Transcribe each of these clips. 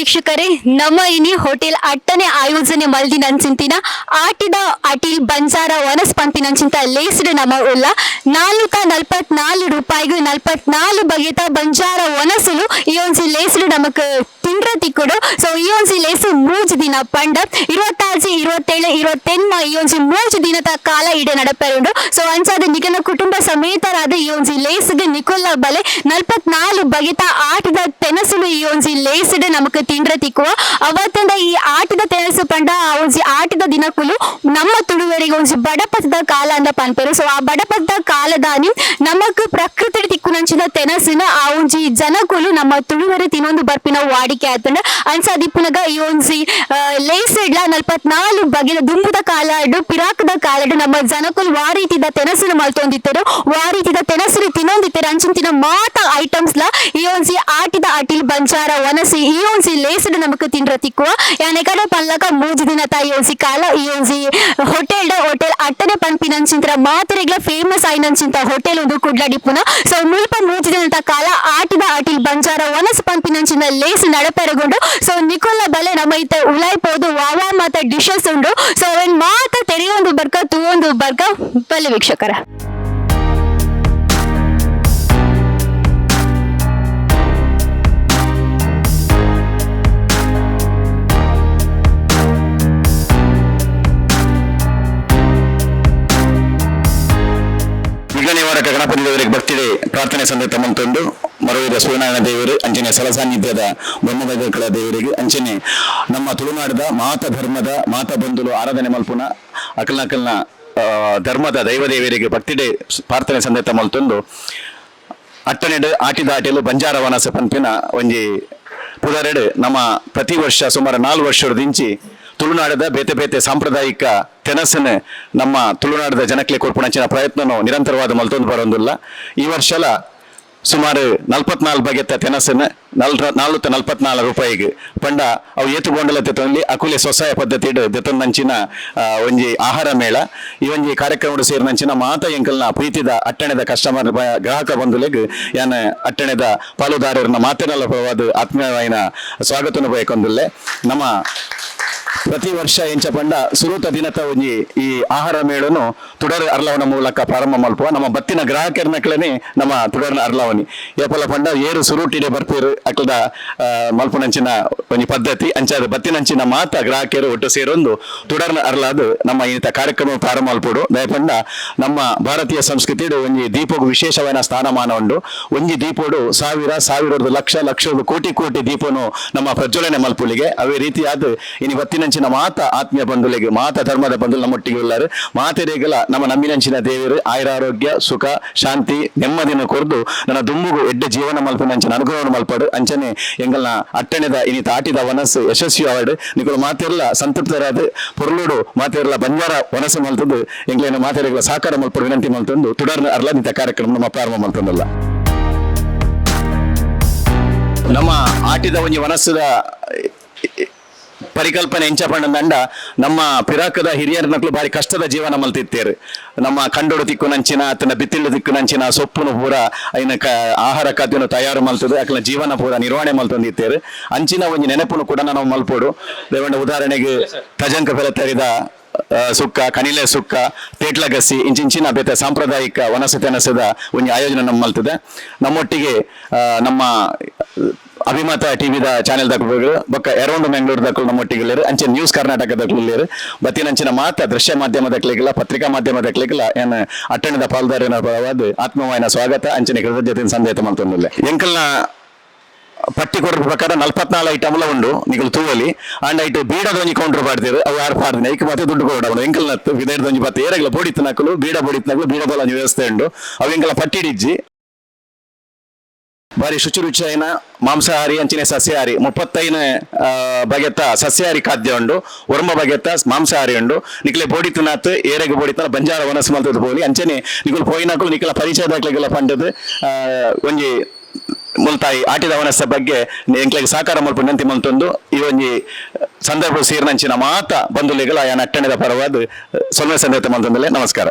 ವೀಕ್ಷಕರೇ, ನಮ್ಮ ಇನಿ ಹೋಟೆಲ್ ಅಟ್ಟನೆ ಆಯೋಜನೆ ಮಲ್ದಿನಂಚಿಂತಿನ ಆಟಿದ ಅಟಿಲ್ ಬಂಜಾರ ವನಸ್ಪಂತಿನಂಚಿಂತ ಲೇಸ್ಡ್ ನಮ್ಮ ಉಲ್ಲ. ನಾಲ್ಕ ನಲ್ಪತ್ನಾಲು ರೂಪಾಯಿಗೂ ನಲ್ಪತ್ನಾಲು ಬಗೆತ ಬಂಜಾರ ವನಸುಲು ಈ ಒಂಜಿ ಲೇಸ್ಡ್ ನಮಕ್ ತಿಕ್ಕುಡು ಸೊ ಈ ಒಂಜಿ ಲೇಸು ಮೂಜ್ ದಿನ ಪಂಡ. ಇರುವತ್ತಾಜಿ ಇರುವತ್ತೇಳು ಇರುವತ್ತೆನ್ಮ ಈ ಒಂಜಿ ಮೂಜ್ ದಿನದ ಕಾಲ ಇಡೆ ನಡಪೆರುಂಡು ಸೊ ಅಂಚಾದ ನಿಗನ ಕುಟುಂಬ ಸಮೇತರಾದ ಈ ಒಂಜಿ ಲೇಸ್ಗೆ ನಿಕುಲ್ಲ ಬಲೆ ನಲ್ಪತ್ನಾಲು ಬಗೆತ ಆಟದ ತೆನಸುಲು ಈ ಒಂಜಿ ಲೇಸ್ಡ್ ನಮಕ್ ತಿಂಡ್ರೆ ತಿಕ್ಕುವ ಅವತ್ತಂದ ಈ ಆಟದ ತೆನಸು ಪಂಡ, ಆ ಒಂಜಿ ಆಟದ ದಿನಕ್ಕುಲು ನಮ್ಮ ತುಳುವರಿಗೆ ಒಂಜಿ ಬಡಪದ ಕಾಲ ಅಂದ ಪನ್ಪೆರು. ಸೊ ಆ ಬಡಪದ ಕಾಲದಾನಿ ನಮಕ್ ಪ್ರಕೃತಿ ತಿಕ್ಕುನಂಚಿನ ತೆನಸಿನ ಆ ಒಂಜಿ ಜನಕುಲು ನಮ್ಮ ತುಳುವರೆ ತಿನ್ನೊಂದು ಬರ್ಪಿನ ವಾಡಿಕೆ ಆತಂಡ ಅನ್ಸದಿಪ್ಪುನಗ ಈ ಒಂಜಿ ಲೇಸಿಡ್ಲ ನಲ್ಪತ್ನಾಲು ಬಗೆಲ ದುಂಬುದ ಕಾಲಾಡು ಪಿರಾಕದ ಕಾಲಾಡು ನಮ್ಮ ಜನಕುಲು ವಾರೀತಿದ ತೆನಸಿನ ಮಲ್ತೊಂದಿತ್ತರು, ವಾರೀತಿದ ತೆನಸಿನ ತಿನ್ನೊಂದಿತ್ತರು, ಅಂಚಿನ ಮಾತ ಐಟಮ್ಸ್ ಲ ಈ ಆಟಿದ ಅಟಿಲ್ ಬಂಜಾರ ಒನಸಿ ಈ ಒಂಜಿ ಲೇಸಿಡ್ ನಮಕ್ ತಿನ್ರ ತಿಕ್ಕುವ. ಯಾನೆ ಕಡೆ ಪಲ್ಲಕ ಮೂಜಿ ದಿನ ತಾಯಿ ಒಂಜಿ ಕಾಲ, ಈ ಒಂಜಿ ಹೋಟೆಲ್ ಹೋಟೆಲ್ ಅಟ್ಟನೆ ಪನ್ಪಿನಂಚಿಂತ್ರ ಮಾತರೆಗ್ಲ ಫೇಮಸ್ ಆಯ್ನಂಚಿಂತ ಹೋಟೆಲ್ ಒಂದು ಕುಡ್ಲಡಿಪ್ಪುನ ಸೊ ಮುಲ್ಪ ಮೂಜಿ ದಿನ ಕಾಲ ಆಟಿದ ಅಟಿಲ್ ಬಂಜಾರ ಒನಸ್ ಪಂಪಿನಂಚಿನ ಲೇಸ್ ನಡಪೆರಗೊಂಡು ಸೊ ನಿಕೊಲ್ಲ ಬಲೆ ನಮ್ಮ ಇತ್ತ ಉಲಾಯ್ಪೋದು, ವಾವಾ ಮಾತ ಡಿಶಸ್ ಉಂಡು. ಸೊ ಅವನ್ ಮಾತ ತೆರೆಯೊಂದು ಬರ್ಕ, ತೂವೊಂದು ಬರ್ಕ, ಬಲೆ ವೀಕ್ಷಕರ. ಗಣಪತಿ ದೇವರಿಗೆ ಭಕ್ತಿಡೆ ಪ್ರಾರ್ಥನೆ ಸಂದೇತ ತಮ್ಮಂತಂದು ಮರವೀರ ಸೂರ್ಯನಾರಾಯಣ ದೇವರು ಅಂಚನೆ ಸಲಸಾನ್ನಿಧ್ಯದ ಬೊಮ್ಮದಗಳ ದೇವರಿಗೆ ಅಂಚನೆ ನಮ್ಮ ತುಳುನಾಡದ ಮಾತ ಧರ್ಮದ ಮಾತ ಬಂಧುಲು ಆರಾಧನೆ ಮಲ್ಪುನ ಅಕಲ್ನ ಅಕಲ್ನ ಆ, ಧರ್ಮದ ದೈವ ದೇವರಿಗೆ ಭಕ್ತಿಡೆ ಪ್ರಾರ್ಥನೆ ಸಂದೇತ ತಮ್ಮಂತಂದು ಅಟ್ಟನೆಡು ಆಟಿ ದಾಟಿಲು ಬಂಜಾರ ವನಸ ಪಂಪಿನ ಒಂಜಿ ಪುದರೆಡು ನಮ್ಮ ಪ್ರತಿ ವರ್ಷ ಸುಮಾರು ನಾಲ್ಕು ವರ್ಷ ದಿಂಚಿ ತುಳುನಾಡದ ಬೇತೆ ಬೇತೆ ಸಾಂಪ್ರದಾಯಿಕ ತೆನಸನ್ನೇ ನಮ್ಮ ತುಳುನಾಡದ ಜನಕ್ಕೆ ಕೊಡ್ಪುಣಂಚಿನ ಪ್ರಯತ್ನನು ನಿರಂತರವಾದ ಮಲ್ತೊಂದು ಬರೋಂದಿಲ್ಲ. ಈ ವರ್ಷಲ ಸುಮಾರು ನಲ್ಪತ್ನಾಲ್ ಬಗೆತ ತೆನಸನ್ನು ನಲ್ರ ನಾಲ್ಕು ನಲ್ಪತ್ನಾಲ್ ರೂಪಾಯಿಗೆ ಪಂಡ ಅವು ಏತು ಗೊಂಡಲ ತೆತ್ತೊಂದು ಅಕುಲೆ ಸ್ವಸಹಾಯ ಪದ್ಧತಿ ದೆತ್ತೊಂದಂಚಿನ ಒಂಜಿ ಆಹಾರ ಮೇಳ. ಈ ಒಂಜಿ ಕಾರ್ಯಕ್ರಮ ಸೇರಿನಂಚಿನ ಮಾತ ಎಂಕಲ್ನ ಪ್ರೀತಿದ ಅಟ್ಟಣೆದ ಕಸ್ಟಮರ್ ಗ್ರಾಹಕ ಬಂಧುಲೆಗ್ ಯಾನ ಅಟ್ಟಣೆದ ಪಾಲುದಾರರನ್ನ ಮಾತಿನಲ್ಲ ಪ್ರವಾದ ಆತ್ಮೀಯವಾಯಿನ ಸ್ವಾಗತನ ಬಯಕೊಂದುಲ್ಲೆ. ನಮ್ಮ ಪ್ರತಿ ವರ್ಷ ಎಂಚ ಪಂಡ ಸುರುತ ಒಂಜಿ ಈ ಆಹಾರ ಮೇಳನು ತುಡರ್ ಅರ್ಲವನ ಮೂಲಕ ಪ್ರಾರಂಭ ಮಾಡುವ ನಮ್ಮ ಬತ್ತಿನ ಗ್ರಾಹಕರ್ನಕ್ಲನೆ ನಮ್ಮ ತುಡರ್ನ ಅರ್ಲವನಿ. ಏಪಲ ಪಂಡ ಏರು ಸುರೂಟಿಡೆ ಬರ್ತೀರ್ ಅಕ್ಲದ ಮಲ್ಪನಂಚಿನ ಒಂಜಿ ಪದ್ಧತಿ. ಅಂಚಾದ ಬತ್ತಿನಂಚಿನ ಮಾತ ಗ್ರಾಹಕರು ಒಟ್ಟು ಸೇರೊಂದು ತುಡರ್ನ ಅರ್ಲಾದು ನಮ್ಮ ಈತ ಕಾರ್ಯಕ್ರಮ ಪ್ರಾರಂಭ ಮಾಡ್ಬೋದು ದಯಪಂಡ ನಮ್ಮ ಭಾರತೀಯ ಸಂಸ್ಕೃತಿಡು ಒಂಜಿ ದೀಪಗು ವಿಶೇಷವಾದ ಸ್ಥಾನಮಾನ ಉಂಡು. ಒಂಜಿ ದೀಪೋಡು ಸಾವಿರ, ಸಾವಿರದ ಲಕ್ಷ ಲಕ್ಷ ಕೋಟಿ ಕೋಟಿ ದೀಪನು ನಮ್ಮ ಪ್ರಜ್ವಲನೆ ಮಲ್ಪುಲಿಗೆ. ಅವೇ ರೀತಿಯಾದ ಇನಿ ಬತ್ತಿನಂಚಿನ ಮಾತ ಆತ್ಮೀಯ ಬಂಧುಗಳಿಗೆ, ಮಾತ ಧರ್ಮದ ಬಂಧುಗಳು ನಮ್ಮೊಟ್ಟಿಗೆ ಉಳ್ಳಾರು. ಮಾತೆರೆಗಲ ನಮ್ಮ ನಂಬಿನಂಚಿನ ದೇವರು ಆಯುರಾರೋಗ್ಯ ಸುಖ, ಶಾಂತಿ ನೆಮ್ಮದಿನ ಕೊರ್ದು ನನ್ನ ದುಂಬುಗು ಎಡ್ಡೆ ಜೀವನ ಮಲ್ಪನಂಚಿನ ಅನುಗ್ರಹವನ್ನು ಮಲ್ಪಡು. ಅಂಚನೆ ಎಂಗಲ್ನ ಅಟ್ಟಣೆದ ಇನಿ ತಾಟಿದ ವನಸ್ಸು, ಯಶಸ್ವಿ ಅವಾರ್ಡ್ ನಿಗಳು ಮಾತೆಲ್ಲ ಸಂತೃಪ್ತರಾದ, ಪೊರ್ಲುಡು ಮಾತೆರ್ಲ ಬಂಜಾರ ವನಸ್ಸು ಮಲ್ತದ್ದು ಎಂಗ್ಲೇನ ಮಾತೆರೆಗಳ ಸಹಕಾರ ಮಲ್ಪ ವಿನಂತಿ ಮಲ್ತಂದು. ತುಡರ್ನ ಅರ್ಲನಿತ ಕಾರ್ಯಕ್ರಮ ನಮ್ಮ ಪ್ರಾರಂಭ ಮಲ್ತಂದಲ್ಲ ನಮ್ಮ ಆಟಿದ ಒಂಜಿ ವನಸ್ಸದ ಪರಿಕಲ್ಪನೆ ಎಂಚ ಪಂಡ ನಮ್ಮ ಪಿರಾಕದ ಹಿರಿಯರ ನಕ್ಲು ಬಾರಿ ಕಷ್ಟದ ಜೀವನ ಮಲ್ತಿತ್ತೇರು. ನಮ್ಮ ಕಂಡೋಡು ತಿಕ್ಕುನಂಚಿನ ಅತನ ದಿಕ್ಕು ನಂಚಿನ ಸೊಪ್ಪುನು ಪೂರ ಐನ ಕ ಆಹಾರ ಖಾದ್ಯನು ತಯಾರು ಮಲ್ತದೆ ಅಕಲ ಜೀವನ ಪೂರ ನಿರ್ವಹಣೆ ಮಲ್ತೊಂದಿತ್ತೇರು. ಅಂಚಿನ ಒಂಜಿ ನೆನಪುನು ಕೂಡ ನಾವು ಮಲ್ಪೋಡು. ದೇವಣ್ಣ ಉದಾಹರಣೆಗೆ ತಜಂಕ ಬೆಲೆ ತೆರಿದ ಆ, ಸುಕ್ಕ ಕನಿಲೆ ಸುಕ್ಕ ತೇಟ್ಲ ಗಸಿ ಇಂಚಿಂಚಿನ ಬೇತೆ ಸಾಂಪ್ರದಾಯಿಕ ವನಸತಿ ಅನಸದ ಒಂದು ಆಯೋಜನೆ ನಮ್ಮಲ್ತದೆ ನಮ್ಮೊಟ್ಟಿಗೆ ನಮ್ಮ ಅಭಿಮತ ಟಿವಿದ ಚಾನೆಲ್ ದಾಖಲು ಬಕ್ಕ ಎರೊಂದು ಮ್ಯಾಂಗ್ಳೂರ್ ದಕ್ಕಲು ನಮ್ಮ ಒಟ್ಟಿಗೆಲ್ಲರು, ಅಂಚೆ ನ್ಯೂಸ್ ಕರ್ನಾಟಕ ದಕ್ಕಲು ಬತ್ತಿನ ಬತ್ತಿನಂಚಿನ ಮಾತ ದೃಶ್ಯ ಮಾಧ್ಯಮ ದಕ್ಕಲಿಕ್ಕಿಲ್ಲ ಪತ್ರಿಕಾ ಮಾಧ್ಯಮ ದಕ್ಕಲಿಕ್ಕಿಲ್ಲ ಏನು ಅಟ್ಟಣದ ಪಾಲ್ದಾರಿನ ಪರವಾದ ಆತ್ಮವಾಯಿನ ಸ್ವಾಗತ, ಅಂಚಿನ ಕೃತಜ್ಞತೆ ಸಂದೇತ ಮಲ್ತೊಂದಿಲ್ಲ ಎಂಕಲ್ನ ಪಟ್ಟಿ ಕೊಡ್ರ ಪ್ರಕಾರ ನಲ್ಪತ್ನಾಲ್ ಐಟಮ್ಲ ಉಂಡು ನಿಗಳು ತೂವಲಿ ಅಂಡ್ ಐಟು ಬೀಡ ದೊಂಜಿ ಕೌಂಟರ್ ಪಾಡ್ತೀರು ಅವು ಯಾರು ಪಾಡ್ದಿನ ಐಕ್ ಮತ್ತೆ ದುಡ್ಡು ಕೊಡ ಎಂಕಲ್ ನತ್ತು ವಿದೇಡ್ ದೊಂಜಿ ಪತ್ತೆ ಏರಗ್ಲ ಬೋಡಿತ್ತು ನಕಲು ಬೀಡ ಬೋಡಿತ್ತು ನಕಲು ಬೀಡ ಬೋಲ ವ್ಯವಸ್ಥೆ ಉಂಡು. ಅವು ಎಂಕಲ ಪಟ್ಟಿಡಿಜ್ಜಿ ಬಾರಿ ಶುಚಿ ರುಚಿಯೈನ ಮಾಂಸಾಹಾರಿ ಅಂಚಿನ ಸಸ್ಯಹಾರಿ. ಮುಪ್ಪತ್ತೈನ ಬಗೆತ ಸಸ್ಯಾಹಾರಿ ಖಾದ್ಯ ಉಂಡು. ಒರ್ಮ ಬಗೆತ ಮಾಂಸಾಹಾರಿ ಉಂಡು. ನಿಕ್ಲೆ ತಿನ್ನಾತ್, ಏರೆಗೆ ಬೋಡಿತನ ಬಂಜಾರ ವನಸ್ ಮಲ್ತದ ಬೋಲಿ. ಅಂಚನೆ ನಿಕುಲು ನಿಖಲ ಪರಿಚಯ ದಾಖಲೆಗೆಲ್ಲ ಪಂಡದು ಒಂಜಿ ಮುಲ್ತಾಯಿ ಆಟಿದ ವನಸ್ಸ ಬಗ್ಗೆ ಎಂಕ್ಲೆಗೆ ಸಾಕಾರ ಮಲ್ಪ ನಂತಿ ಮಲ್ತೊಂದು. ಈ ಒಂಜಿ ಸಂದರ್ಭ ಸೇರಿನಂಚಿನ ಮಾತ ಬಂಧುಲಿಗಳ ಯಾನ ಅಟ್ಟಣದ ಪರವಾದ ಸೊಲ್ವೆ ಸಂದೇತ ಮಲ್ತೊಂದಲೆ ನಮಸ್ಕಾರ.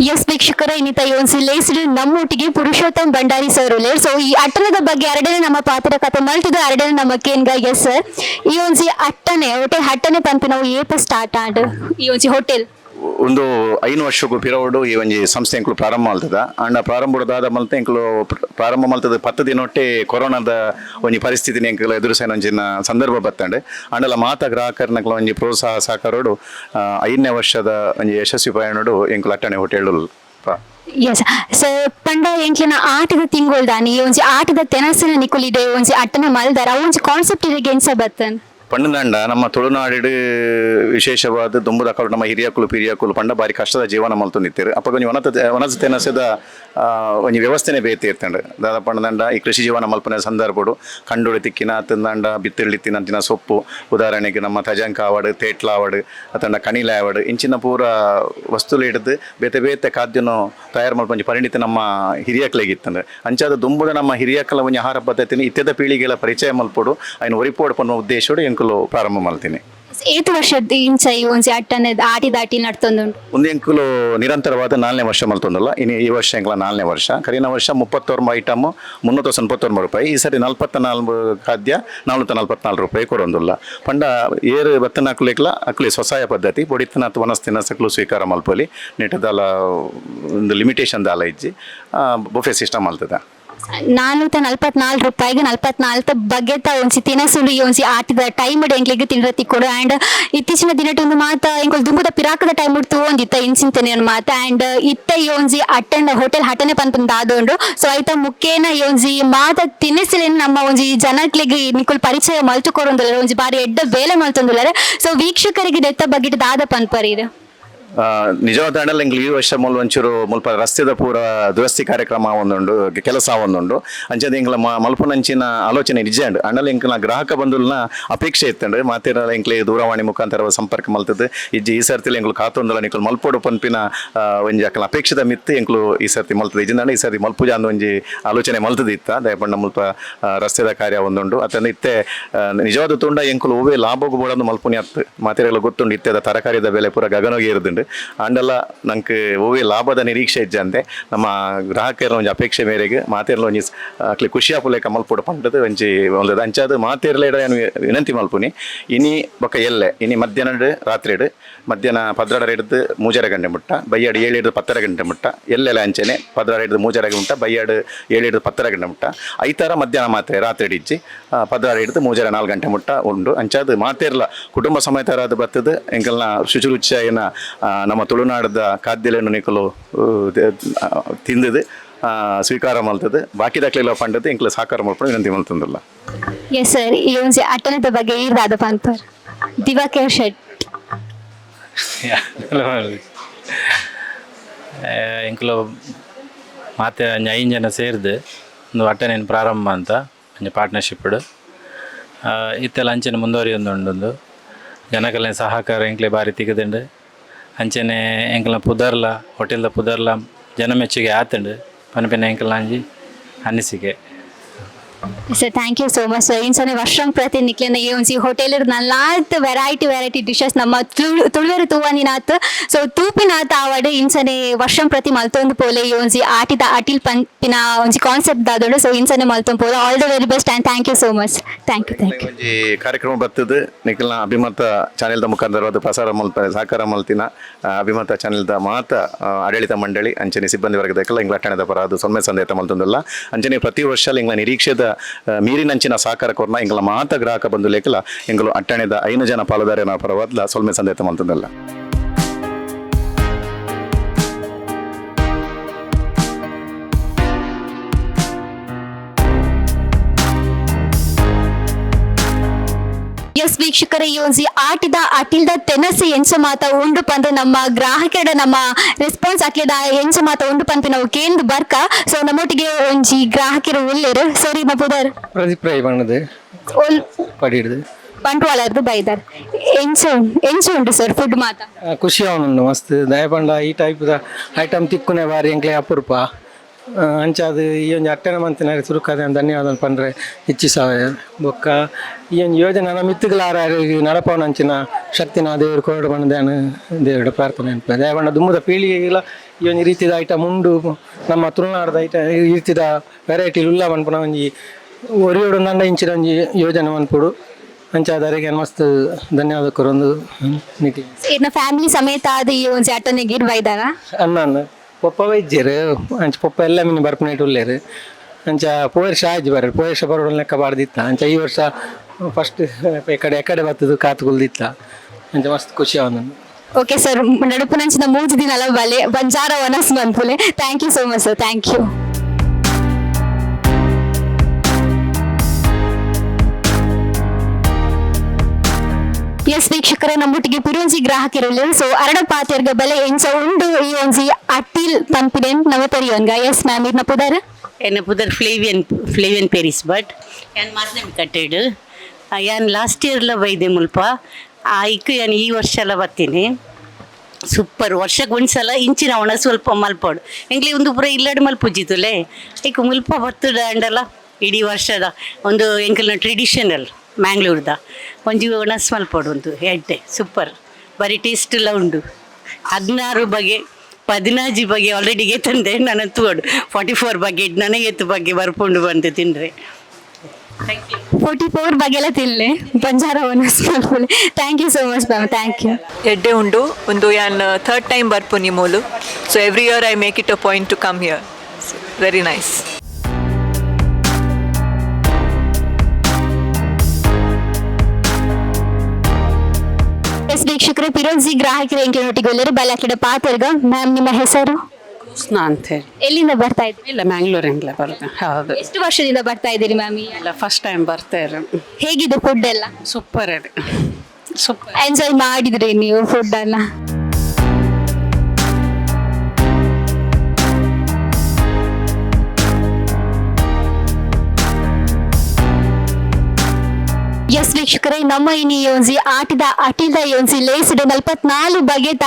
ವೀಕ್ಷಕರ, ಇನ್ನಿತ ಯೋನ್ಸಿ ಲೇಸ್ಡ್ ನಮ್ಮೊಟ್ಟಿಗೆ ಪುರುಷೋತ್ತಮ್ ಭಂಡಾರಿ ಸರ್ ಉಳ್ಳೇರ್ ಸೊ ಈ ಅಟ್ಟಣದ ಬಗ್ಗೆ ಎರಡನೇ ನಮ್ಮ ಪಾತ್ರ ಕಥೆ ಮಲ್ತಿದ್ದು ಎರಡನೇ ನಮ್ಮ ಕೇನ್ಗಾಗೆ ಸರ್. ಈ ಒಂದ್ಸಿ ಅಟ್ಟನೆ ಒಟ್ಟೆ ಹಟ್ಟನೆ ಪಂಪಿ ನಾವು ಏಪ ಸ್ಟಾರ್ಟ್ ಆಡ್ ಈ ಒಂದ್ಸಿ ಹೋಟೆಲ್ ಒಂದು ಐನು ವರ್ಷಕ್ಕೂ ಪಿರವುಡು ಈ ಒಂಜಿ ಸಂಸ್ಥೆ ಎಂಕ್ಲು ಪ್ರಾರಂಭ ಮಲ್ತದ ಅಂಡ ಪ್ರಾರಂಭದಾದ ಮಲ್ತ ಎಂಕ್ಲು ಪ್ರ- ಪ್ರಾರಂಭ ಮಲ್ತದ ಪತ್ತು ದಿನೊಟ್ಟೆ ಕೊರೋನಾದ ಒಂಜಿ ಪರಿಸ್ಥಿತಿ ಎಂಕ್ಲು ಎದುರಿಸೇನ ಒಂಜಿನ ಸಂದರ್ಭ ಬತ್ತಂಡೆ. ಅಂಡಲ ಮಾತ ಗ್ರಾಹಕರ್ನಕ್ಲ ಒಂಜಿ ಪ್ರೋತ್ಸಾಹ ಸಹಕಾರೋಡು ಐದನೇ ವರ್ಷದ ಒಂಜಿ ಯಶಸ್ವಿ ಪಯಣಡು ಎಂಕ್ಲು ಅಟ್ಟಣೆ ಹೋಟೆಲ್ ಎಸ್ ಸರ್ ಪಂಡ ಎಂಕ್ಲಿನ ಆಟದ ತಿಂಗೊಳ್ದಾನಿ ಒಂಜಿ ಆಟದ ತೆನಸಿನ ನಿಕುಲಿಡೆ ಒಂಜಿ ಅಟ್ಟನ ಮಲ್ದಾರ ಒಂಜಿ ಕಾನ್ಸೆಪ್ಟ್ ಇದೆ ಗೆನ್ಸ ಬತ್ತನ್ ಪಂಡದಂಡ, ನಮ್ಮ ತುಳುನಾಡು ವಿಶೇಷವಾದ ದುಂಬುದ ಅಕಲು ನಮ್ಮ ಹಿರಿಯಕುಲು ಪಿರಿಯಕುಲು ಪಂಡ ಬಾರಿ ಕಷ್ಟದ ಜೀವನ ಮಲ್ತೊಂದಿತ್ತೇರು ಅಪ್ಪ ಕೊಂಚ ಒನತ ಒನಸ ತೆನಸದ ಒಂಜಿ ವ್ಯವಸ್ಥೆನೇ ಬೇತೆ ಇರ್ತಂಡು ದಾದ ಪಂಡದಂಡ, ಈ ಕೃಷಿ ಜೀವನ ಮಲ್ಪನೆ ಸಂದರ್ಭಡು ಕಂಡುಳಿ ತಿಕ್ಕಿನ ಅತ್ತಂದಂಡ ಬಿತ್ತಿರ್ಲಿತ್ತಿನ ಅಂಚಿನ ಸೊಪ್ಪು. ಉದಾಹರಣೆಗೆ ನಮ್ಮ ತಜಂಕ ಆವಡ್ ತೇಟ್ಲ ಆವಡು ಅತ್ತಂಡ ಕಣಿಲ ಆವಡ್, ಇಂಚಿನ ಪೂರ ವಸ್ತುಲು ಹಿಡಿದು ಬೇತೆ ಬೇತೆ ಖಾದ್ಯನು ತಯಾರು ಮಲ್ಪಂಜಿ ಪರಿಣಿತಿ ನಮ್ಮ ಹಿರಿಯಕ್ಲೆಗಿತ್ತಂಡು ಅಂಚಾದ ದುಂಬುದ ನಮ್ಮ ಹಿರಿಯಕಲ ಒಂಜಿ ಆಹಾರ ಪದ್ಧತಿನ ಇತ್ಯದ ಪೀಳಿಗೆಗಳ ಪರಿಚಯ ಮಲ್ಪಡು. ಅಯ್ನ ಒರಿಪೋಡ್ ಪನ್ನುವ ಉದ್ದೇಶಡು ಎಂಕುಲು ಪ್ರಾರಂಭ ಮಾಡ್ತೀನಿ. ಏತು ವರ್ಷದ ಇಂಚ ಈ ಒಂಜಿ ಅಟ್ಟನೆ ಆಟಿ ದಾಟಿ ನಡ್ತೊಂದುಂಡು ಒಂದು ಎಂಕುಲು ನಿರಂತರವಾದ ನಾಲ್ನೇ ವರ್ಷ ಮಲ್ತೊಂದಲ್ಲ ಇನ್ನು ಈ ವರ್ಷ ಎಂಕಲ ನಾಲ್ನೇ ವರ್ಷ. ಕರಿನ ವರ್ಷ ಮುಪ್ಪತ್ತೊರ್ಮ ಐಟಮ್ ಮುನ್ನೂತ್ತು ಮುಪ್ಪತ್ತೊರ್ಮ ರೂಪಾಯಿ. ಈ ಸರಿ ನಲ್ಪತ್ತ ನಾಲ್ಕು ಖಾದ್ಯ ನಾನೂತ್ತ ನಲ್ವತ್ನಾಲ್ಕು ರೂಪಾಯಿ ಕೊಡೊಂದುಲ್ಲ. ಪಂಡ ಏರು ಬತ್ತನ ಹಾಕ್ಲಿಕ್ಲ ಅಕ್ಲಿ ಸ್ವಸಹಾಯ ಪದ್ಧತಿ ಬೊಡಿತನ ವನಸ್ತಿನ ಸಕ್ಲು ಸ್ವೀಕಾರ ಮಲ್ಪಲಿ ನೆಟ್ಟದಲ್ಲ ಒಂದು ಲಿಮಿಟೇಷನ್ ದಾಲ ಇಜ್ಜಿ ಬೊಫೆ ಸಿಸ್ಟಮ್ ಮಲ್ತದ. ನಾನೂತ ನಲ್ವತ್ನಾಲ್ಕು ರೂಪಾಯಿಗೆ ನಲ್ವತ್ನಾಲ್ಕು ಬಗೆತ ಒಂಜಿ ತಿನಸುಂಡು ಒಂದ್ಸಿ ಆಟಿದ ಟೈಮ್ ಎಂಕ್ಲಿಗೆ ತಿಂಡ್ರತಿ ಕೊಡು. ಆ್ಯಂಡ್ ಇತ್ತೀಚಿನ ದಿನಟೊಂದು ಮಾತ ಎಂಕಲ್ ದುಂಬುದ ಪಿರಾಕದ ಟೈಮ್ ಉಡ್ತು ಒಂದಿತ್ತ ಇನ್ಸಿಂತೇನೆ ಮಾತ. ಆ್ಯಂಡ್ ಇತ್ತ ಈ ಒಂಜಿ ಅಟ್ಟೆಂಡ ಹೋಟೆಲ್ ಹಟನೆ ಪನ್ಪನ್ ದಾದೊಂಡು ಸೊ ಐತ ಈ ಒಂಜಿ ಮಾತ ತಿನಿಸಿಲೇನು ನಮ್ಮ ಒಂಜಿ ಜನಕ್ಲಿಗೆ ನಿಕುಲ್ ಪರಿಚಯ ಮಲ್ತು ಕೊಡೊಂದುಲ್ಲಾರೆ ಒಂಜಿ ಬಾರಿ ಎಡ್ಡ ಬೇಲೆ ಮಲ್ತೊಂದುಲ್ಲಾರೆ ಸೊ ವೀಕ್ಷಕರಿಗೆ ದೆತ್ತ ಬಗೆಟ್ ದಾದ ಪನ್ಪರಿ ಇದು. ಆ, ನಿಜವಾದ ಅಣ್ಣಲ್ಲ ಹಿಂಗೆ ಈ ವರ್ಷ ಮುಲ್ ಒಂಚೂರು ಮುಲ್ಪ ರಸ್ತೆದ ಪೂರ ದುರಸ್ತಿ ಕಾರ್ಯಕ್ರಮ ಒಂದುಂಡು ಕೆಲಸ ಒಂದುಂಡು ಅಂಚದ ಎಂಗ್ಲ ಮಲ್ಪನಂಚಿನ ಆಲೋಚನೆ ನಿಜ ಉಂಡು ಅಣ್ಣಲ್ಲ ಗ್ರಾಹಕ ಬಂಧುಲ್ನ ಅಪೇಕ್ಷೆ ಇತ್ತಂಡ್ರೆ ಮಾತಿನ ಎಂಕ್ಲೆ ದೂರವಾಣಿ ಮುಖಾಂತರ ಸಂಪರ್ಕ ಮಲ್ತದ್ದು ಇಜ್ಜಿ ಈ ಸರ್ತಿಲಿ ಎಂಗ್ಲು ಕಾತೊಂದುಲ ನಿಕ್ಲು ಮಲ್ಪೋಡು ಪನ್ಪಿನ ಆ, ಒಂಜಿ ಅಕಲ ಅಪೇಕ್ಷಿತ ಮಿತ್ತು ಎಂಕ್ಲು ಈ ಸರ್ತಿ ಮಲ್ತದೆ. ಇಜಿಂದ ಈ ಸರ್ತಿ ಮಲ್ಪುಜ ಅಂದ ಒಂಜಿ ಆಲೋಚನೆ ಮಲ್ತದಿತ್ತ ದಯಪಂಡ ಮುಲ್ಪ ರಸ್ತೆದ ಕಾರ್ಯ ಒಂದುಂಡು ಅತಂದ ಇತ್ತೆ ನಿಜವಾದ ತುಂಡ ಎಂಕುಲು ಹೂವೇ ಲಾಭಗು ಬೋಡಂದು ಮಲ್ಪುನಿ ಅತ್ತು. ಮಾತಿರಗಳು ಗೊತ್ತುಂಡು ಇತ್ತೆದ ತರಕಾರಿದ ಬೆಲೆ ಪೂರ ಗಗನೋಗಿ ಇರುದುಂಡು ಅಂಡಲ್ಲ ನಂಗೆ ಹೋಗಿ ಲಾಭದ ನಿರೀಕ್ಷೆ ಇಜ್ಜಂತೆ ನಮ್ಮ ಗ್ರಾಹಕರ ಒಂಜಿ ಅಪೇಕ್ಷೆ ಮೇರೆಗೆ ಮಾತೆರ್ಲ ಒಂಜಿ ಅಕ್ಲಿ ಪುಲೆ ಮಲ್ಪುಡು ಪಂಡದು ಒಂಜಿ ಒಂದು ಅಂಚಾದ ಮಾತೆರ್ಲ ವಿನಂತಿ ಮಲ್ಪುನಿ ಇನಿ ಬೊಕ್ಕ ಎಲ್ಲೆ ಇನಿ ಮಧ್ಯಾಹ್ನ ರಾತ್ರಿಡು ಮಧ್ಯಾಹ್ನ ಪದ್ರಡರ ಹಿಡಿದು ಮೂಜರ ಗಂಟೆ ಮುಟ್ಟ, ಬೈಯಾಡು ಏಳು ಹಿಡಿದು ಪತ್ತರ ಗಂಟೆ ಮುಟ್ಟ, ಎಲ್ಲೆಲ್ಲ ಅಂಚೆನೆ ಪದ್ರಡ ಹಿಡಿದು ಮೂಜರ ಗಂಟೆ ಮುಟ್ಟ, ಬೈಯಾಡು ಏಳು ಹಿಡಿದು ಪತ್ತರ ಗಂಟೆ ಮುಟ್ಟ. ಐತಾರ ಮಧ್ಯಾಹ್ನ ಮಾತ್ರೆ ರಾತ್ರಿ ಹಿಡಿಜಿ ಪದ್ರಡ ಹಿಡಿದು ಮೂಜರ ನಾಲ್ಕು ಗಂಟೆ ಮುಟ್ಟ ಉಂಡು. ಅಂಚಾದ ಮಾತೆರ್ಲ ಕುಟುಂಬ ಸಮೇತರಾದ ಬರ್ತದೆ ಎಂಕಲ್ನ ಶುಚಿರುಚಿಯನ ನಮ್ಮ ತುಳುನಾಡದ ಖಾದ್ಯಲೆಯನ್ನು ನಿಕಲು ತಿಂದದು. ಸ್ವೀಕಾರ ಮಾಡ್ತದೆ ಬಾಕಿ ದಾಖಲೆಲ್ಲ ಪಂಡದೆ ಎಂಕ್ಲ ಸಾಕಾರ ಮಾಡ್ಕೊಂಡು ವಿನಂತಿ ಮಾಡ್ತಂದಿಲ್ಲ ಎಸ್ ಸರ್ ಈ ಒಂದು ಅಟ್ಟನದ ಬಗ್ಗೆ ಈರ್ದಾದ ಪನ್ಪರ್ ದಿವಾಕರ್ ಶೆಟ್ ಇಂಕಲು ಮಾತೆ ಒಂಜಿ ಐದು ಜನ ಸೇರ್ದು ಒಂದು ಅಟ್ಟನೇನು ಪ್ರಾರಂಭ ಅಂತ ಒಂಜಿ ಇತ್ತೆ ಇತ್ತೆಲ್ಲ ಮುಂದುವರಿಯೊಂದು ಮುಂದುವರಿಯೊಂದುಂಡು ಜನಕಲ್ನ ಸಹಕಾರ ಎಂಕ್ಲೆ ಬಾರಿ ತಿಗದುಂಡು ಅಂಚನೆ ಎಂಕಲ್ನ ಪುದರ್ಲ ಹೋಟೆಲ್ದ ಪುದರ್ಲ ಜನ ಮೆಚ್ಚುಗೆ ಆತುಂಡು. ಪನಪಿನ ಎಂಕಲ್ನ ಅಂಜಿ ಅನಿಸಿಕೆ sir thank you so much sir ಇನ್ಸನೆ ವರ್ಷಂ ಪ್ರತಿ ನಿಕ್ಲಿನ ಈ ಒಂಜಿ ಹೋಟೆಲ್ ನಲ್ಲಾತ್ ವೆರೈಟಿ ವೆರೈಟಿ ಡಿಶಸ್ ನಮ್ಮ ತುಳು ತುಳುವೆರು ತೂವನಿನಾತ್ ಸೊ ತೂಪಿನಾತ್ ಇನ್ ಇನ್ಸನೆ ವರ್ಷಂ ಪ್ರತಿ ಮಲ್ತೊಂದು ಪೋಲೆ ಈ ಒಂಜಿ ಆಟಿದ ಅಟಿಲ್ ಪಂಪಿನ ಒಂಜಿ ಕಾನ್ಸೆಪ್ಟ್ ದಾದೋಡು ಸೊ ಇನ್ಸನೆ ಮಲ್ತೊಂದು ಪೋಲೆ all the very best and thank you so much thank you thank you ಕಾರ್ಯಕ್ರಮ ಬರ್ತದೆ ನಿಖಿಲ್ನ ಅಭಿಮತ ಚಾನೆಲ್ದ ಮುಖಾಂತರವಾದ ಪ್ರಸಾರ ಮಲ್ತ ಸಹಕಾರ ಮಲ್ತಿನ ಅಭಿಮತ ಚಾನೆಲ್ದ ಮಾತ ಆಡಳಿತ ಮಂಡಳಿ ಅಂಚನೆ ಸಿಬ್ಬಂದಿ ವರ್ಗದಕ್ಕೆಲ್ಲ ಇಂಗ್ಲ ಪರ ಅದು ಸೊನ್ನೆ ಸಂದೇತ ಮಲ್ತೊಂದಲ್ಲ ಅಂಚನೆ ಪ್ರತಿ ವರ್ಷ ಇಂಗ್ಲ ನಿರೀಕ್ಷೆದ ಮೀರಿನಂಚಿನ ಸಹಕಾರ ಕೊರ್ನ ಇಂಗ್ಲ ಮಾತ ಗ್ರಾಹಕ ಬಂದು ಲೇಖಲ ಇಂಗ್ಲು ಅಟ್ಟಣೆದ ಐನು ಜನ ಪಾಲುದಾರನ ಪರವಾದ್ಲ ಸೊಲ್ಮೆ ಸಂದೇತ ಮಲ್ತೊಂದಲ್ಲ ವೀಕ್ಷಕರ ಈ ಒಂಜಿ ಆಟಿದ ಅಟಿಲ್ದ ತೆನಸಿ ಎಂಚ ಮಾತ ಉಂಡು ಪಂದ್ ನಮ್ಮ ಗ್ರಾಹಕರ ನಮ್ಮ ರೆಸ್ಪಾನ್ಸ್ ಅಕ್ಲಿದ ಎಂಚ ಮಾತ ಉಂಡು ಪಂಪಿ ನಾವು ಕೇಂದ್ರ ಬರ್ಕ. ಸೊ ನಮ್ಮೊಟ್ಟಿಗೆ ಒಂಜಿ ಗ್ರಾಹಕರು ಉಳ್ಳೇರು ಸರಿ ಮಪುದರ್. ಪ್ರದೀಪ್ ರೈ ಬಣ್ಣದು ಪಡಿಡ್ದು. ಬಂಟ್ವಾಳರ್ದು ಬೈದರ್. ಎಂಚ ಎಂಚ ಉಂಟು ಸರ್ ಫುಡ್ ಮಾತ? ಖುಷಿ ಅವನು ಮಸ್ತ್. ದಯಪಂಡ ಈ ಟೈಪ್ ಐಟಮ್ ತಿಕ್ಕುನೆ ಬಾರಿ ಎಂಕ್ಲೆ ಅಪರೂಪ. ಆ, ಅಂಚಾದು ಈ ಒಂದು ಅಟ್ಟೆನ ಮಂತಿನಾಗ ಸುರುಕಾದ ಧನ್ಯವಾದ ಪಂಡ್ರೆ ಹೆಚ್ಚಿ ಸಾವ ಬೊಕ್ಕ. ಈ ಒಂದು ಯೋಜನೆ ನಮ್ಮ ಮಿತ್ತುಗಳಾರ ನಡಪವನ ಅಂಚಿನ ಶಕ್ತಿನ ದೇವರು ಕೊರಡು ಬಂದೇನು ದೇವರ ಪ್ರಾರ್ಥನೆ ಅನ್ಪ ದಯಪಂಡ ದುಮ್ಮದ ಪೀಳಿಗೆಗೆಲ್ಲ ಈ ಒಂದು ರೀತಿದ ಐಟಮ್ ಉಂಡು ನಮ್ಮ ತುಳುನಾಡದ ಐಟ ಈ ರೀತಿದ ವೆರೈಟಿ ಉಲ್ಲ ಮನ್ಪುನ ಒಂಜಿ ಒರಿಯೋಡು ನಂಡ ಇಂಚಿನ ಒಂಜಿ ಯೋಜನೆ ಮನ್ಪುಡು ಅಂಚಾದರಿಗೆ ಮಸ್ತ್ ಧನ್ಯವಾದ ಕೊರೊಂದು ಇನ್ನ ಫ್ಯಾಮಿಲಿ ಸಮೇತ ಅದು ಈ ಒಂಜಿ ಅಟ್ಟನೆಗೆ ಬೈದಾರ ಅನ್ನ. ಪೊಪ್ಪ ವೈದ್ಯರು, ಅಂಚ ಪೊಪ್ಪ ಎಲ್ಲ ಮೀನು ಬರ್ಪನೇಟ್ ಉಳ್ಳೇರು. ಅಂಚ ಪೋ ವರ್ಷ ಆಯ್ತು ಬರ್ರಿ ಪೋ ಬರೋಡು ಲೆಕ್ಕ ಬಾರ್ದಿತ್ತ. ಅಂಚ ಈ ವರ್ಷ ಫಸ್ಟ್ ಎಕಡೆ ಎಕಡೆ ಕಾತು ಕುಲ್ದಿತ್ತ ಅಂಚ ಮಸ್ತ್ ಖುಷಿ ಅವನು ಓಕೆ ಸರ್ ನಡುಪು ನಂಚಿನ ಮೂರು ದಿನ ಬಲೆ ಬಂಜಾರ ವನಸ್ ಮನ್ಪುಲೆ thank you so much sir thank you yes ವೀಕ್ಷಕರೇ ನಮ್ಮೊಟ್ಟಿಗೆ ಪಿರುಂಜಿ ಗ್ರಾಹಕರಲ್ಲಿ ಸೊ ಅರಡ ಪಾತೆರ್ಗ ಬೆಲೆ ಎಂಚ ಉಂಡು. ಈ ಒಂಜಿ ಅಟ್ಟಿಲ್ ಪಂಪಿಡೆನ್ ನವ ಪೆರಿಯೋನ್ಗ ಎಸ್ ಮ್ಯಾಮ್ ಇದನ್ನ ಪುದರ್ ಎನ್ನ ಪುದರ್ ಫ್ಲೇವಿಯನ್ ಫ್ಲೇವಿಯನ್ ಪೆರಿಸ್ ಬಟ್ ಯಾನ್ ಮಾರ್ನೆಮ್ ಕಟ್ಟೆಡ್. ಯಾನ್ ಲಾಸ್ಟ್ ಇಯರ್ಲ ಬೈದೆ ಮುಲ್ಪ. ಆ, ಇಕ್ಕು ಯಾನ್ ಈ ವರ್ಷ ಎಲ್ಲ ಬರ್ತೀನಿ ಸೂಪರ್ ವರ್ಷಕ್ಕೆ ಒಂದ್ಸಲ ಇಂಚಿನ ಒಣ ಸ್ವಲ್ಪ ಮಲ್ಪೋಡು. ಹೆಂಗ್ಲಿ ಒಂದು ಪೂರ ಇಲ್ಲಡ್ ಮಲ್ಪುಜಿತುಲೆ ಈಗ ಮುಲ್ಪ ಬರ್ತದ ಅಂಡಲ್ಲ ಇಡೀ ವರ್ಷದ. ಒಂದು ಎಂಕಲ್ನ ಟ್ರೆಡಿಷನಲ್ ಮ್ಯಾಂಗ್ಳೂರ್ದ. ಒಂಜಿ ಒಣಸ್ ಮಲ್ಪೋಡು ಒಂದು ಎಡ್ಡೆ ಸೂಪರ್ ಬರೀ ಟೇಸ್ಟ್ ಎಲ್ಲ ಉಂಡು ಹದಿನಾರು ಬಗೆ ಪದಿನಾಜಿ ಬಗೆ ಆಲ್ರೆಡಿಗೆ ತಂದೆ ನಾನು ತೂಡು ಫಾರ್ಟಿ ಫೋರ್ ಬಗೆ ನನಗೆ ಎತ್ತು ಬಗ್ಗೆ ಬರ್ಕೊಂಡು ಬಂದು ತಿಂದರೆ. ಥ್ಯಾಂಕ್ ಯು ಫೋರ್ಟಿ ಫೋರ್ ಬಗೆಲ್ಲ ತಿನ್ಲೆ ಬಂಜಾರ ಮನ್ಪುಲೆ thank you so much ma'am thank you ಎಡ್ಡೆ ಉಂಡು ಒಂದು ಯಾನ್ ಥರ್ಡ್ ಟೈಮ್ ಬರ್ಪು ಮೂಲು so every year I make it a point to come here very nice ವೀಕ್ಷಕರೇ ಪಿರೋಜಿ ಗ್ರಾಹಕರ ಎಂಕಿನೊಟ್ಟಿಗೆ ಎಲ್ಲರೂ ಬಲಾಕಿಡ ಪಾತ್ರಗ. ಮ್ಯಾಮ್ ನಿಮ್ಮ ಹೆಸರು? ಕೃಷ್ಣ ಅಂತ. ಹೇಳಿ ಎಲ್ಲಿಂದ ಬರ್ತಾ ಇದ್ದೀರಿ ಇಲ್ಲ ಮ್ಯಾಂಗ್ಳೂರಿಂದಲೇ ಬರುತ್ತೆ ಹೌದು. ಎಷ್ಟು ವರ್ಷದಿಂದ ಬರ್ತಾ ಇದ್ದೀರಿ ಮ್ಯಾಮ್ ಇಲ್ಲ ಫಸ್ಟ್ ಟೈಮ್ ಬರ್ತಾರೆ ಹೇಗಿದೆ ಫುಡ್ ಎಲ್ಲ? ಸೂಪರ್ ಇದೆ. ಸೂಪರ್ ಎಂಜಾಯ್ ಮಾಡಿದ್ರಿ ನೀವು ಫುಡ್ ಅನ್ನ ವೀಕ್ಷಕರೇ, ನಮ್ಮ ಇನಿ ಯೋನ್ಸಿ ಆಟದ ಅಟಿಲ್ದ ಯೋನ್ಸಿ ಲೇಸಿಡೆ ನಲ್ಪತ್ನಾಲು ಬಗೆತ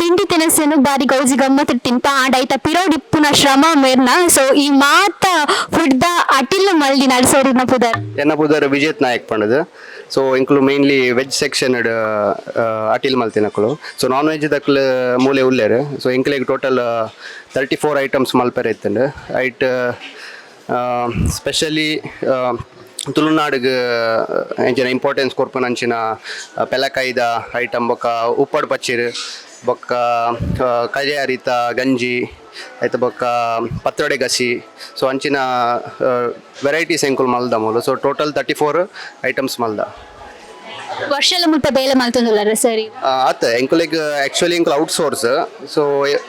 ತಿಂಡಿ ತಿನಸೇನು ಬಾರಿ ಗೌಜಿ ಗಮ್ಮತ್ ತಿಂಪ ಆಡಾಯ್ತ ಪಿರೋಡಿಪ್ಪುನ ಶ್ರಮ ಮೇರ್ನ. ಸೊ ಈ ಮಾತ ಫುಡ್ದ ಅಟಿಲ್ ಮಲ್ದಿ ನಡೆಸೋರು ಪುದರ್. ಎನ್ನ ಪುದರ್ ವಿಜೇತ್ ನಾಯಕ್ ಪಂಡದು. ಸೊ ಇಂಕ್ಲೂ ಮೇನ್ಲಿ ವೆಜ್ ಸೆಕ್ಷನ್ ಅಟಿಲ್ ಮಲ್ತಿನಕ್ಕಳು ಸೊ ನಾನ್ ವೆಜ್ ದಕ್ಲು ಮೂಲೆ ಉಲ್ಲೇರು. ಸೊ ಇಂಕ್ಲೆಗ್ ಟೋಟಲ್ ತರ್ಟಿ ಫೋರ್ ಐಟಮ್ಸ್ ಮಲ್ಪರ್ ಇತ್ತಂಡು. ಐಟ್ ಸ್ಪೆಷಲಿ ತುಳುನಾಡಿಗೆ ಎಂಚಿನ ಇಂಪಾರ್ಟೆನ್ಸ್ ಕೊರ್ಪುನಂಚಿನ ಪೆಲಕಾಯ್ದ ಐಟಮ್ ಬೊಕ್ಕ ಉಪ್ಪಡ್ ಪಚ್ಚಿರ್, ಬೊಕ್ಕ ಕಜೆ ಅರಿತ ಗಂಜಿ ಐತ ಬೊಕ್ಕ ಪತ್ರೊಡೆ ಗಸಿ. ಸೊ ಅಂಚಿನ ವೆರೈಟೀಸ್ ಎಂಕುಲ್ ಮಲ್ದ ಮೂಲು so total thirty four items ಮಲ್ದ. ವರ್ಷಲ ಮುಟ್ಟ ಬೇಲೆ ಮಲ್ತೊಂದುಲ್ಲರ ಸರಿ. ಆತ ಎಂಕುಲೆಗ್ ಆಕ್ಚುಲಿ ಎಂಕುಲ್ ಔಟ್ಸೋರ್ಸ್ ಸೊ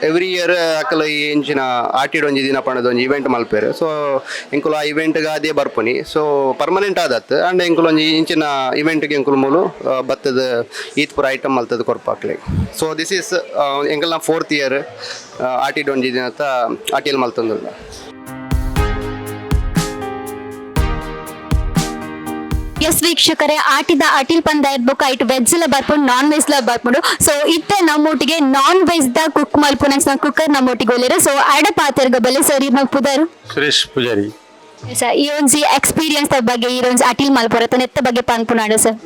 ಎವ್ರಿ ಇಯರ್ ಅಕಲ ಈ ಇಂಚಿನ ಆಟಿಡ್ ಒಂಜಿ ದಿನ ಪಣದ ಒಂಜಿ ಇವೆಂಟ್ ಮಲ್ಪೇರು ಸೊ ಎಂಕುಲು ಆ ಇವೆಂಟ್ಗೆ ಅದೇ ಬರ್ಪುನಿ. ಸೊ ಪರ್ಮನೆಂಟ್ ಆದತ್. ಅಂಡ್ ಎಂಕುಲು ಒಂಜಿ ಇಂಚಿನ ಇವೆಂಟ್ಗೆ ಎಂಕುಲು ಮೂಲು ಬತ್ತದ ಈತ್ ಪುರ ಐಟಮ್ ಮಲ್ತದ ಕೊರ್ಪಾಕ್ಲೆ ಸೊ ದಿಸ್ ಈಸ್ ನಾ ಫೋರ್ತ್ ಇಯರ್ ಆಟಿಡ್ ಒಂಜಿ ದಿನತ ಆಟಿಲ್ ಮಲ್ತೊಂದುಲ್ಲ ಎಸ್ ವೀಕ್ಷಕರೇ ಆಟಿದ ಅಟಿಲ್ ಪಂದ ಇರ್ಬೇಕು ಐಟ್ ವೆಜ್ ಎಲ್ಲ ಬರ್ಕೊಂಡು ನಾನ್ ವೆಜ್ ಎಲ್ಲ ಬರ್ಕೊಂಡು ಸೊ ಇತ್ತೆ ನಮ್ಮೊಟ್ಟಿಗೆ ನಾನ್ ವೆಜ್ ದ ಕುಕ್ ಮಲ್ಪುನ ಕುಕ್ಕರ್ ನಮ್ಮೊಟ್ಟಿಗೆ ಒಳ್ಳೆರ ಸೊ ಅಡ ಪಾತೆರ್ಗ ಬೆಲೆ ಸರಿ ನಾವು ಪುದರ್. ಸುರೇಶ್ ಪೂಜಾರಿ. ಸರ್ ಈ ಒಂಜಿ ಎಕ್ಸ್ಪೀರಿಯನ್ಸ್ ಬಗ್ಗೆ ಈ ಒಂದು ಅಟಿಲ್ ಮಲ್ಪುರ ನೆತ್ತ ಬಗ್ಗೆ ಪನ್ಪುನಾಡ ಸರ್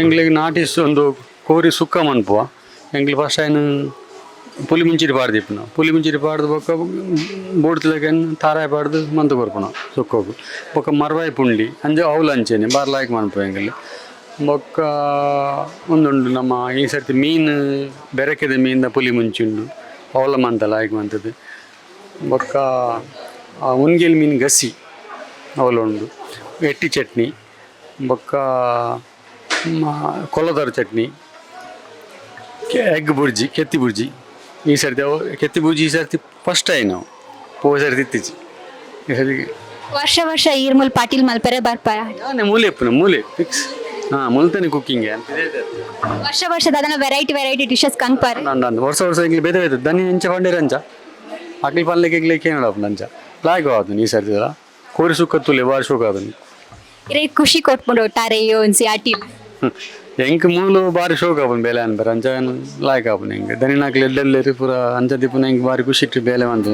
ಎಂಗ್ಲಿಗೆ ನಾಟಿಸ್ ಒಂದು ಕೋರಿ ಸುಕ್ಕ ಮನ್ಪುವ. ಎಂಗ್ಲಿ ಫಸ್ಟ್ ಆಯ್ನ ಪಾಡ್ದು ಇಪ್ಪುನ ಪುಲಿ ಮುಂಚಿರಿ ಪಾಡ್ದು ಬೊಕ್ಕ ಬೋಡ್ತಿಲಕನ್ ತಾರಾಯ ಪಾಡ್ದು ಮಂತು ಕೊರ್ಪುನ ಸುಕ್ಕೋಗು. ಬೊಕ್ಕ ಮರ್ವಾಯಿ ಪುಂಡಿ, ಅಂಜ ಅವಲು ಅಂಚೇನೆ ಬಾರ್ಲಾಯ್ಕ್ ಮನ್ಪು ಎಂಗಲ್ಲಿ ಬೊಕ್ಕ ಒಂದುಂಡು ನಮ್ಮ ಈ ಸರ್ತಿ ಮೀನು, ಬೆರಕೆದ ಮೀನಿಂದ ಪುಲಿ ಮುಂಚುಂಡು ಅವಲ ಮಂತಲ್ಲ ಆಯ್ಕೆ ಮಂತದ್ದು ಬೊಕ್ಕ ಆ ಉನ್ಗೆಲ್ ಮೀನು ಗಸಿ ಅವಲುಂಡು ಎಟ್ಟಿ ಚಟ್ನಿ, ಬೊಕ್ಕ ಕೊಲ್ಲದರ ಚಟ್ನಿ ಎಗ್ ಬುರ್ಜಿ, ಕೆತ್ತಿ ಬುರ್ಜಿ. ಈ ಸರ್ತಿ ಅವು ಕೆತ್ತಿ ಪೂಜೆ ಈ ಸರ್ತಿ ಫಸ್ಟ್ ಟೈಮ್ ನಾವು ಪೋ ಸರ್ತಿ ಇತ್ತೀಚಿ ಈ ಸರ್ತಿ ವರ್ಷ ವರ್ಷ ಈರ್ಮಲ್ ಪಾಟೀಲ್ ಮಲ್ಪರೆ ಬರ್ಪಾರ ನಾನೇ ಮೂಲೆ ಇಪ್ಪನ ಮೂಲೆ ಫಿಕ್ಸ್ ಹಾಂ ಮುಲ್ತಾನೆ ಕುಕ್ಕಿಂಗ್ ಅಂತ. ವರ್ಷ ವರ್ಷದ ಅದನ್ನ ವೆರೈಟಿ ವೆರೈಟಿ ಡಿಶಸ್ ಕಂಪಾರ ನಾನು ನಾನು ವರ್ಷ ವರ್ಷ ಇಲ್ಲಿ ಬೇರೆ ಬೇರೆ ದನಿ ಎಂಚ ಪಂಡಿರ ರಂಜ ಅಕ್ಲಿ ಪಲ್ಲೆಗೆ ಇಗ್ಲಿಕ್ಕೆ ಏನಪ್ಪ ನಂಜ? ಲಾಗ್ ಆದನು ಈ ಸರ್ತಿ ಕೋರಿ ಸುಕ್ಕ ತುಲೆ ಬಾರಿ ಶೋಕ ಆದನು. ಇರೇ ಖುಷಿ ಕೊಟ್ಕೊಂಡು ಒಟ್ಟಾರೆ ಈ ಒಂಜಿ ಅಟಿಲ್ ಎಂಕ್ ಮೂಲು ಬಾರಿ ಶೋಕ ಆಪನ್ ಬೇಲೆ ಅನ್ಬರ ಅಂಚ ಲಾಯ್ಕ್ ಆಪನ್ ಹೆಂಗೆ ದನಿ ನಾಕ್ಲೆ ಎಲ್ಲೆಲ್ಲಿ ಪೂರ ಅಂಚ ದಿಪ್ಪನ ಹೆಂಗೆ ಬಾರಿ ಖುಷಿ ಇಟ್ಟು ಬೇಲೆ ಅಂತ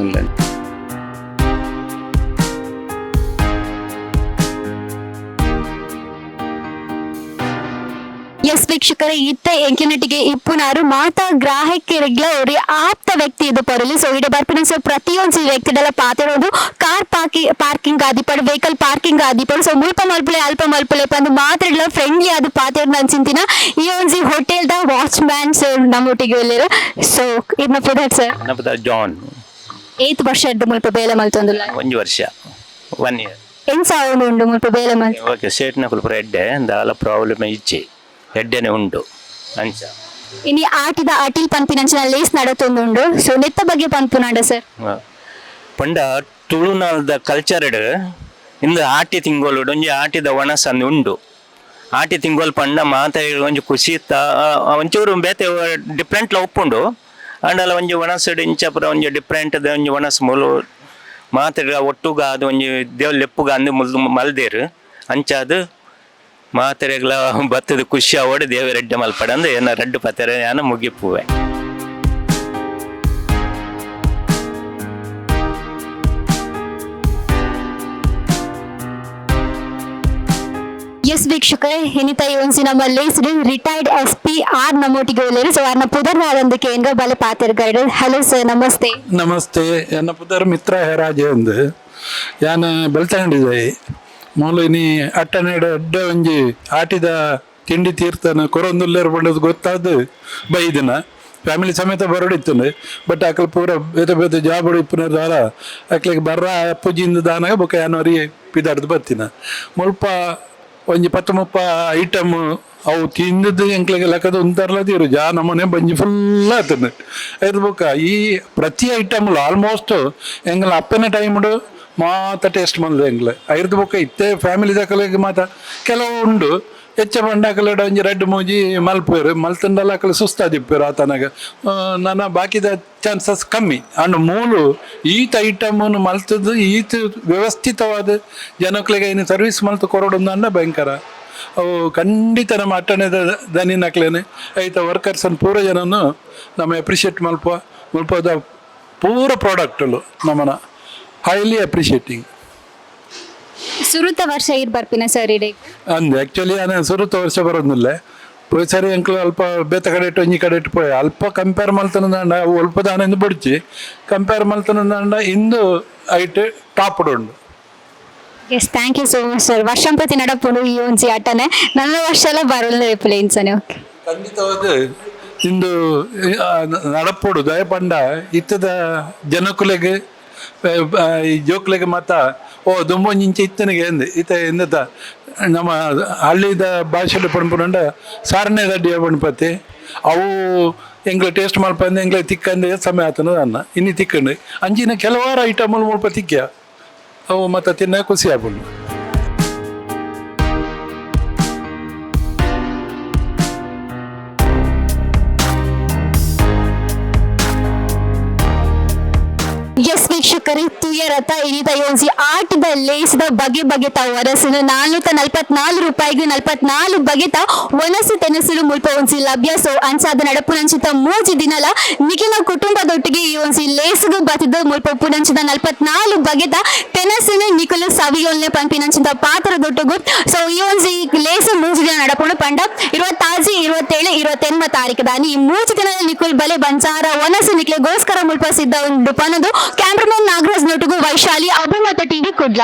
ವೀಕ್ಷಕರೇ ಇತ್ತ ಎಂಕಿನಟಿಗೆ ಇಪ್ಪುನಾರು ಮಾತಾ ಗ್ರಾಹಕರಿಗೆ ಒರಿ ಆಪ್ತ ವ್ಯಕ್ತಿ ಇದು ಪರಲಿ. ಸೊ ಇಡ ಬರ್ಪಿನ ಸೊ ಪ್ರತಿಯೊಂದು ವ್ಯಕ್ತಿಗಳ ಪಾತಿರೋದು ಕಾರ್ ಪಾರ್ಕಿಂಗ್ ಪಾರ್ಕಿಂಗ್ ಆದಿಪಡು ವೆಹಿಕಲ್ ಪಾರ್ಕಿಂಗ್ ಆದಿಪಡು. ಸೊ ಮುಲ್ಪ ಮಲ್ಪಲೆ ಅಲ್ಪ ಮಲ್ಪಲೆ ಪಂದು ಮಾತ್ರ ಫ್ರೆಂಡ್ಲಿ ಅದು ಪಾತಿರೋದು ಅನ್ಸಿಂತಿನ ಈ ಒಂದು ಹೋಟೆಲ್ ದ ವಾಚ್ ಮ್ಯಾನ್ ಸರ್ ನಮ್ಮೊಟ್ಟಿಗೆ ಒಳ್ಳೆರು ಸೊ ಇದ್ನ ಫುಡ್ ಸರ್ ಜಾನ್ ಏತ್ ವರ್ಷ ಇದ್ದು ಮುಲ್ಪ ಬೇಲೆ ಮಲ್ತೊಂದುಲ್ಲ ಒಂದು ವರ್ಷ. ಒನ್ ಇಯರ್ ಎಂತ ಸಾವಿರ ಉಂಡು ಮುಲ್ಪ ಬೇಲೆ ಮಲ್ ಓಕೆ ಸೇಟ್ನ ಕುಲ್ಪ ಎಡ್ಡೆ ದಾಲ ಪ್ರಾಬ್ಲಮ್ ಇಚ್ಚೆ. ಎಡ್ಡೆನೆ ಉಂಟು. ಅಂಚ. ಇನಿ ಆಟಿದ ಅಟಿಲ್ ಅಂಚನ ಲೇಸ್ ನಡತೊಂದುಂಡು. ಸೊ ನೆತ್ತ ಬಗ್ಗೆ ಪನ್ಪುನಾಂಡ ಸರ್ ಹ. ಪಂಡ ತುಳುನಾಳದ ಕಲ್ಚರ್ಡ್ ಇಂದ ಆಟಿ ತಿಂಗೋಲು ಒಂಜಿ ಆಟಿದ ಒಣಸಂದು ಉಂಡು. ಆಟಿ ತಿಂಗೋಲ್ ಪಂಡ ಮಾತ ಒಂಜಿ ಖುಷಿ ತ ಒಂಚೂರು ಬೇತೆ ಡಿಫ್ರೆಂಟ್ಲ ಒಪ್ಪುಂಡು. ಅಂಡಲ ಒಂಜಿ ಒಣಸಡ್ ಇಂಚಪುರ ಒಂಜಿ ಡಿಫ್ರೆಂಟ್ ಒಂಜಿ ಒಣಸ್ ಮುಲು ಮಾತಾಡ ಒಟ್ಟುಗ ಅದು ಒಂಜಿ ದೇವ್ ಲೆಪ್ಪುಗ ಅಂದು ಮುಲ್ದು ಮಲ್ದೇರು. ಅಂಚಾದು ಮಾತೆರೆಗ್ಲ ಬತ್ತದ ಖುಷಿ ಅವಡು ದೇವರೆಡ್ಡೆ ಮಲ್ಪಡ ಅಂದ್ರೆ ಏನ ರೆಡ್ಡು ಪತ್ತೆರೆ ಯಾನ ಮುಗಿಪುವೆ. ಎಸ್ ವೀಕ್ಷಕರೇ ಇನ್ನಿತ ಯೋನ್ಸಿ ನಮ್ಮ Shri retired S P R ನಮ್ಮೊಟ್ಟಿಗೆ ಒಳ್ಳೆರು ಸೊ ಅವ್ರನ್ನ ಪುದರ್ನಾದಂದು ಕೇಂದ್ರ ಬಲೆ ಪಾತಿರ್ ಗೈಡ್ ಹಲೋ ಸರ್ ನಮಸ್ತೆ. ನಮಸ್ತೆ. ಎನ್ನ ಪುದರ್ ಮಿತ್ರ ಹೇರಾಜೆ ಒಂದು ಯಾನ ಬೆಳ್ತಂಡಿದೆ. ಮೂಲಿನಿ ಅಟ್ಟನೆಡ ಅಡ್ಡ ಒಂಜಿ ಆಟಿದ ತಿಂಡಿ ತೀರ್ಥನ ಕೊರೊಂದುಲ್ಲೇರು ಬಂಡದು ಗೊತ್ತಾದ ಬೈದಿನ ಫ್ಯಾಮಿಲಿ ಸಮೇತ ಬರಡಿತ್ತಂಡು ಬಟ್ ಅಕಲ್ ಪೂರ ಬೇತೆ ಬೇತೆ ಜಾಬ್ ಇಪ್ಪುನರ್ ದಾಲ ಅಕ್ಲಿಗೆ ಬರ್ರ ಪೂಜಿಯಿಂದ ದಾನಾಗ ಬೊಕ ಯಾನವರಿ ಪಿದಾಡ್ದು ಬರ್ತಿನ ಮುಲ್ಪ ಒಂಜಿ ಪತ್ತು ಮುಪ್ಪ ಐಟಮ್ ಅವು ತಿಂದದ್ದು ಎಂಕ್ಲಿಗೆ ಲೆಕ್ಕದ ಉಂತಾರಲ್ಲ ತೀರು ಜಾ ನಮ್ಮನೆ ಬಂಜಿ ಫುಲ್ ಆತಂದು. ಐದು ಬೊಕ ಈ ಪ್ರತಿ ಐಟಮ್ಲು ಆಲ್ಮೋಸ್ಟ್ ಎಂಗ್ಲ ಅಪ್ಪನ ಟೈಮ್ಡು ಮಾತ ಟೇಸ್ಟ್ ಬಂದದ ಎಂಗ್ಲ ಐದು ಬೊಕ್ಕ ಇತ್ತೆ ಫ್ಯಾಮಿಲಿ ದಾಖಲೆಗೆ ಮಾತ ಕೆಲವು ಉಂಡು ಹೆಚ್ಚ ಬಂಡಾಕಲೆಡ ಒಂಜಿ ರೆಡ್ ಮೂಜಿ ಮಲ್ಪೇರು ಮಲ್ತಂಡಲ್ಲ ಅಕಲ್ ಸುಸ್ತಾದಿಪ್ಪೇರು ಆತನಾಗ ನನ್ನ ಬಾಕಿದ ಚಾನ್ಸಸ್ ಕಮ್ಮಿ. ಅಂಡ್ ಮೂಲು, ಈತ ಐಟಮನ್ನು ಮಲ್ತದ್ದು ಈತ ವ್ಯವಸ್ಥಿತವಾದ ಜನಕ್ಲಿಗೆ ಇನ್ನು ಸರ್ವಿಸ್ ಮಲ್ತು ಕೊರಡೊಂದು ಅಂಡ ಭಯಂಕರ. ಅವು ಖಂಡಿತ ನಮ್ಮ ಅಟ್ಟಣೆದ ದನಿ ನಕ್ಲೇನೆ ಐತ ಅನ್ನು ಪೂರ ಜನನು ನಮ್ಮ ಎಪ್ರಿಷಿಯೇಟ್ ಮಲ್ಪ ಮಲ್ಪದ ಪೂರ ಪ್ರಾಡಕ್ಟ್ ನಮ್ಮನ. ಹೈಲಿ ಅಪ್ರಿಷಿಯೇಟಿಂಗ್ ಸುರುತ ವರ್ಷ ಇರ್ ಬರ್ಪಿನ ಸರ್ ಇಡೆ. ಅಂದ್ ಆ್ಯಕ್ಚುಲಿ ನಾನು ಸುರುತ ವರ್ಷ ಬರೋದಿಲ್ಲ ಪೋಯ್ ಸರಿ ಅಂಕಲ್ ಅಲ್ಪ ಬೇತ ಕಡೆ ಇಟ್ಟು ಒಂಜಿ ಕಡೆ ಇಟ್ಟು ಪೋಯ್. ಅಲ್ಪ ಕಂಪೇರ್ ಮಲ್ತನಂದ ಅಲ್ಪ ದಾನೆಂದು ಬುಡ್ಚಿ ಕಂಪೇರ್ ಮಲ್ತನಂದ ಇಂದು ಐಟ್ ಟಾಪ್ ಉಂಡು. Yes thank you so much sir ವರ್ಷಂಪತಿ ನಡಪುಂಡು ಈ ಒಂಜಿ ಆಟನೆ. ನನ್ನ ವರ್ಷ ಎಲ್ಲ ಬರಲ್ಲ ಪ್ಲೇನ್ಸ್ ಇಂಚನೆ ಓಕೆ ಖಂಡಿತವಾದ ಇಂದು ನಡಪುಡು ದಯಪಂಡ ಇತ್ತದ ಜನಕುಲೆಗೆ ಜೋಕ್ಲೆಗೆ ಮಾತ ಓ, ದುಂಬ ಇಂಚೆ ಇತ್ತನಿಗೆ ಎಂದೆ. ಈತ ಎಂದತ ನಮ್ಮ ಹಳ್ಳಿದ ಭಾಷೆಯಲ್ಲಿ ಪಣಪುರಂಡ ಸಾರನೇ ದಡ್ಡಿಯ ಪಣಪತಿ ಅವು ಎಂಗ್ಲ ಟೇಸ್ಟ್ ಮಾಡ್ಪಂದು ಎಂಗ್ಲ ತಿಕ್ಕಂದು ಸಮಯ ಆತನ ಅನ್ನ. ಇನ್ನು ತಿಕ್ಕಂಡು. ಅಂಜಿನ ಕೆಲವಾರು ಐಟಮ್ ಮುಲ್ಪ ತಿಕ್ಕ ಅವು ಮತ್ತೆ ತಿನ್ನ ಖುಷಿ ಆಗ್ಬಿಡು ವೀಕ್ಷಕರೇ ರಥ ಇನಿತ ಯೋನ್ಸಿ ಆಟದ ಲೇಸಿದ ಬಗೆ ಬಗೆತ ಒರಸನು ನಾಲ್ನೂತ ನಲ್ಪತ್ನಾಲ್ಕು ರೂಪಾಯಿಗೆ ನಲ್ಪತ್ನಾಲ್ಕು ಬಗೆತ ಒನಸು ತೆನಸುಲು ಮುಲ್ಪ ಒಂಸಿ ಲಭ್ಯ. ಸೊ ನಡಪು ನಂಚಿತ ಮೂಜಿ ದಿನಲ ನಿಖಿನ ಕುಟುಂಬದೊಟ್ಟಿಗೆ ಈ ಒಂಸಿ ಲೇಸಿಗೆ ಬತ್ತಿದ ಮುಲ್ಪ ಪುನಂಚಿದ ನಲ್ಪತ್ನಾಲ್ಕು ಬಗೆತ ತೆನಸಿನ ನಿಖಲು ಸವಿಯೊಲ್ನೆ ಪಂಪಿನಂಚಿತ ಪಾತ್ರದೊಟ್ಟಿಗೂ. ಸೊ, ಈ ಒಂಸಿ ಲೇಸು ಮೂಜಿ ದಿನ ನಡಪುಂಡು ಪಂಡ. ಇರುವತ್ತಾಜಿ, ಇರುವತ್ತೇಳು, ಇರುವತ್ತೆಂಬ ತಾರೀಕು ದಾನಿ ಈ ಮೂಜಿ ದಿನಲ ನಿಖುಲ್ ಬಲೆ ಬಂಚಾರ ಒನಸು ನಿಕ್ಲೆಗೋಸ್ಕರ ಮುಲ್ಪ ಸಿದ್ಧ ಉಂಡು ಪನದು. ಕ್ಯಾಮ್ರಾಮನ್ ನಾಗರಾಜ್ ನೊಟುಗು ವೈಶಾಲಿ ಅಭಿಮತ ಟಿವಿ ಕುಡ್ಲ